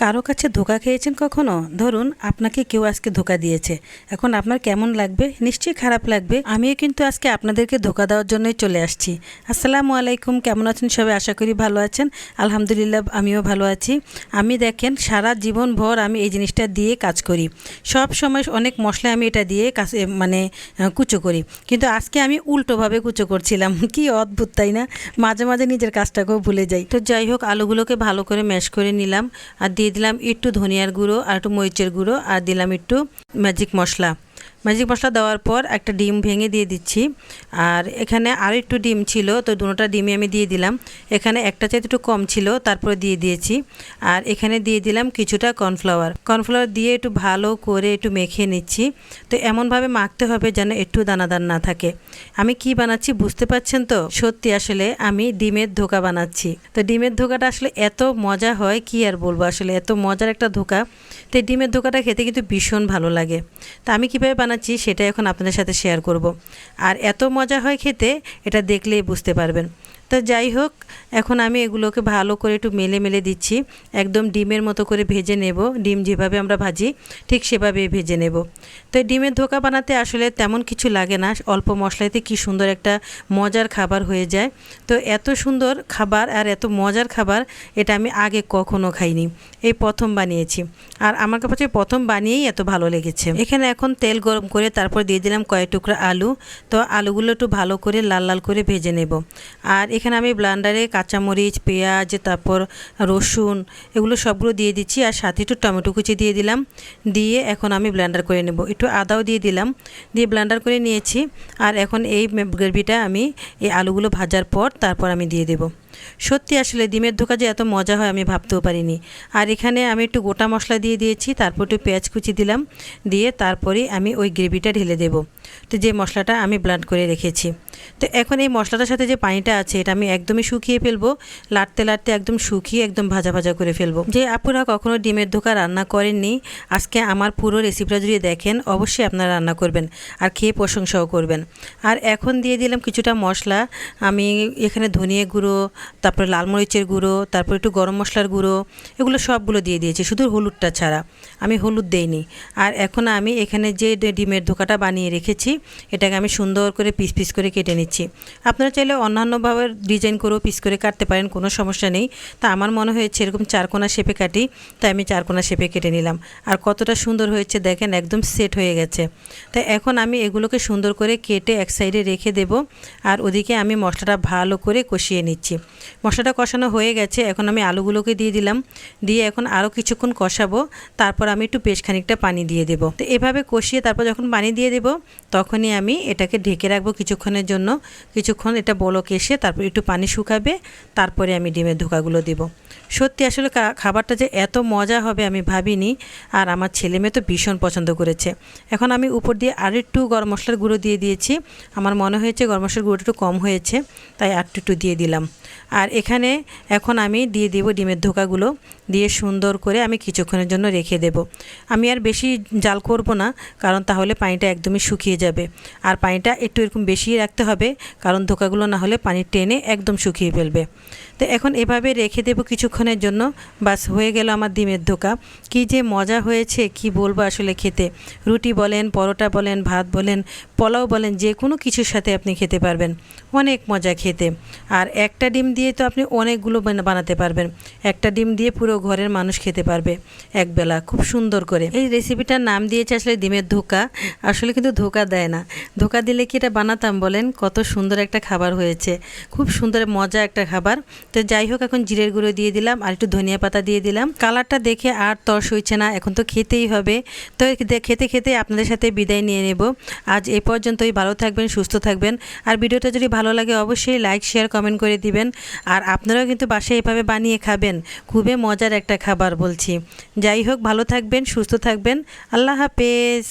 কারও কাছে ধোকা খেয়েছেন কখনো? ধরুন, আপনাকে কেউ আজকে ধোকা দিয়েছে। এখন আপনার কেমন লাগবে? নিশ্চয়ই খারাপ লাগবে। আমিও কিন্তু আজকে আপনাদেরকে ধোকা দেওয়ার জন্যই চলে আসছি। আসসালামু আলাইকুম, কেমন আছেন সবাই? আশা করি ভালো আছেন। আলহামদুলিল্লাহ, আমিও ভালো আছি। আমি দেখেন, সারা জীবন ভর আমি এই জিনিসটা দিয়ে কাজ করি। সব সময় অনেক মশলা আমি এটা দিয়ে কাজ মানে কুচো করি। কিন্তু আজকে আমি উল্টোভাবে কুচো করছিলাম। কি অদ্ভুত, তাই না? মাঝে মাঝে নিজের কাজটাকেও ভুলে যাই। তো যাই হোক, আলুগুলোকে ভালো করে ম্যাশ করে নিলাম। আর দিয়ে দিলাম একটু ধনিয়ার গুঁড়ো আর একটু মরিচের গুঁড়ো আর দিলাম একটু ম্যাজিক মশলা। ম্যাজিক মশলা দেওয়ার পর একটা ডিম ভেঙে দিয়ে দিচ্ছি। আর এখানে আর একটু ডিম ছিল, তো দুটোটা ডিমই আমি দিয়ে দিলাম। এখানে একটা চাইতে একটু কম ছিল, তারপরে দিয়ে দিয়েছি। আর এখানে দিয়ে দিলাম কিছুটা কর্নফ্লাওয়ার। কর্নফ্লাওয়ার দিয়ে একটু ভালো করে একটু মেখে নিচ্ছি। তো এমনভাবে মাখতে হবে যেন একটু দানাদার না থাকে। আমি কি বানাচ্ছি বুঝতে পারছেন তো? সত্যি আসলে আমি ডিমের ধোকা বানাচ্ছি। তো ডিমের ধোকাটা আসলে এত মজা হয়, কি আর বলব? আসলে এত মজার একটা ধোকা। তো ডিমের ধোকাটা খেতে কিন্তু ভীষণ ভালো লাগে। তা আমি কীভাবে বানাচ্ছি সেটা এখন আপনাদের সাথে শেয়ার করব। আর এত মজা হয় খেতে, এটা দেখলেই বুঝতে পারবেন। তো যাই হোক, এখন আমি এগুলোকে ভালো করে একটু মেলে মেলে দিচ্ছি। একদম ডিমের মতো করে ভেজে নেব। ডিম যেভাবে আমরা ভাজি, ঠিক সেভাবেই ভেজে নেব। তো ডিমের ধোকা বানাতে আসলে তেমন কিছু লাগে না। অল্প মশলাতে কি সুন্দর একটা মজার খাবার হয়ে যায়। তো এত সুন্দর খাবার আর এত মজার খাবার, এটা আমি আগে কখনো খাইনি। এই প্রথম বানিয়েছি। আর আমার কাছে প্রথম বানিয়েই এত ভালো লেগেছে। এখানে এখন তেল গরম করে তারপর দিয়ে দিলাম কয়েক টুকরা আলু। তো আলুগুলো একটু ভালো করে লাল লাল করে ভেজে নেব। আর এখানে আমি ব্লান্ডারে কাঁচামরিচ, পেঁয়াজ, তারপর রসুন এগুলো সবগুলো দিয়ে দিচ্ছি। আর সাথে একটু টমেটো কুচি দিয়ে দিলাম। দিয়ে এখন আমি ব্লান্ডার করে নেব। একটু আদাও দিয়ে দিলাম। দিয়ে ব্লান্ডার করে নিয়েছি। আর এখন এই গ্রেভিটা আমি এই আলুগুলো ভাজার পর তারপর আমি দিয়ে দেবো। সত্যি আসলে ডিমের ধোকা যে এত মজা হয় আমি ভাবতেও পারিনি। আর এখানে আমি একটু গোটা মশলা দিয়ে দিয়েছি, তারপর একটু পেঁয়াজ কুচি দিলাম, দিয়ে তারপরে আমি ওই গ্রেভিটা ঢেলে দেব। তো যে মশলাটা আমি ব্লান্ড করে রেখেছি। তো এখন এই মশলাটার সাথে যে পানিটা আছে, এটা আমি একদমই শুকিয়ে ফেলব, লাটতে লাটতে একদম শুকিয়ে একদম ভাজা ভাজা করে ফেলব। যে আপুরা কখনো ডিমের ধোকা রান্না করেননি, আজকে আমার পুরো রেসিপিটা যদি দেখেন, অবশ্যই আপনারা রান্না করবেন আর খেয়ে প্রশংসাও করবেন। আর এখন দিয়ে দিলাম কিছুটা মশলা, আমি এখানে ধনিয়া গুঁড়ো তারপরে লাল মরিচের গুঁড়ো, তারপর একটু গরম মশলার গুঁড়ো, এগুলো সবগুলো দিয়ে দিয়েছি, শুধু হলুদটা ছাড়া। আমি হলুদ দেইনি। আর এখন আমি এখানে যে ডিমের ধোকাটা বানিয়ে রেখেছি, এটাকে আমি সুন্দর করে পিস পিস করে কেটে নিচ্ছি। আপনারা চাইলে অন্যান্যভাবে ডিজাইন করেও পিস করে কাটতে পারেন, কোনো সমস্যা নেই। তা আমার মনে হয়েছে এরকম চারকোনা শেপে কাটি, তাই আমি চারকোনা শেপে কেটে নিলাম। আর কতটা সুন্দর হয়েছে দেখেন, একদম সেট হয়ে গেছে। তাই এখন আমি এগুলোকে সুন্দর করে কেটে এক সাইডে রেখে দেব, আর ওদিকে আমি মশলাটা ভালো করে কষিয়ে নিচ্ছি। মশলাটা কষানো হয়ে গেছে, এখন আমি আলুগুলোকে দিয়ে দিলাম। দিয়ে এখন আরও কিছুক্ষণ কষাবো, তারপর আমি একটু বেশ খানিকটা পানি দিয়ে দেবো। তো এভাবে কষিয়ে তারপর যখন পানি দিয়ে দেবো, তখনই আমি এটাকে ঢেকে রাখব কিছুক্ষণের জন্য। কিছুক্ষণ এটা বলক এসে তারপর একটু পানি শুকাবে, তারপরে আমি ডিমের ধোকাগুলো দেবো। সত্যি আসলে খাবারটা যে এত মজা হবে আমি ভাবিনি, আর আমার ছেলে মেয়ে তো ভীষণ পছন্দ করেছে। এখন আমি উপর দিয়ে আর একটু গরম মশলার গুঁড়ো দিয়ে দিয়েছি। আমার মনে হয়েছে গরম মশলার গুঁড়োটা একটু কম হয়েছে, তাই আর একটু দিয়ে দিলাম। আর এখানে এখন আমি দিয়ে দেব ডিমের ধোকাগুলো, দিয়ে সুন্দর করে আমি কিছুক্ষণের জন্য রেখে দেব। আমি আর বেশি জাল করব না, কারণ তাহলে পানিটা একদমই শুকিয়ে যাবে। আর পানিটা একটু এরকম বেশি রাখতে হবে, কারণ ধোকাগুলো না হলে পানি টেনে একদম শুকিয়ে ফেলবে। তো এখন এভাবে রেখে দেবো কিছুক্ষণের জন্য। বাস হয়ে গেল আমার ডিমের ধোকা। কি যে মজা হয়েছে, কি বলব আসলে খেতে। রুটি বলেন, পরোটা বলেন, ভাত বলেন, পোলাও বলেন, যে কোনো কিছুর সাথে আপনি খেতে পারবেন। অনেক মজা খেতে। আর একটা ডিম দিয়ে তো আপনি অনেকগুলো বানাতে পারবেন। একটা ডিম দিয়ে পুরো ঘরের মানুষ খেতে পারবে একবেলা। খুব সুন্দর করে। এই রেসিপিটার নাম দিয়েছে আসলে ডিমের ধোকা। আসলে কিন্তু ধোকা দেয় না। ধোকা দিলে কি এটা বানাতাম বলেন? কত সুন্দর একটা খাবার হয়েছে। খুব সুন্দর মজা একটা খাবার। তো যাই হোক, এখন জিরের গুঁড়ো দিয়ে দিলাম আর একটু ধনিয়া পাতা দিয়ে দিলাম। কালারটা দেখে আর তর্স হইছে না, এখন তো খেতেই হবে। তো খেতে খেতে আপনাদের সাথে বিদায় নিয়ে নেব। আজ এই পর্যন্তই, ভালো থাকবেন, সুস্থ থাকবেন। আর ভিডিওটা যদি ভালো লাগে, অবশ্যই লাইক শেয়ার কমেন্ট করে দিবেন। আর আপনারাও কিন্তু বাসায় এভাবে বানিয়ে খাবেন। খুবই মজার একটা খাবার বলছি। যাই হোক, ভালো থাকবেন, সুস্থ থাকবেন। আল্লাহ হাফেজ।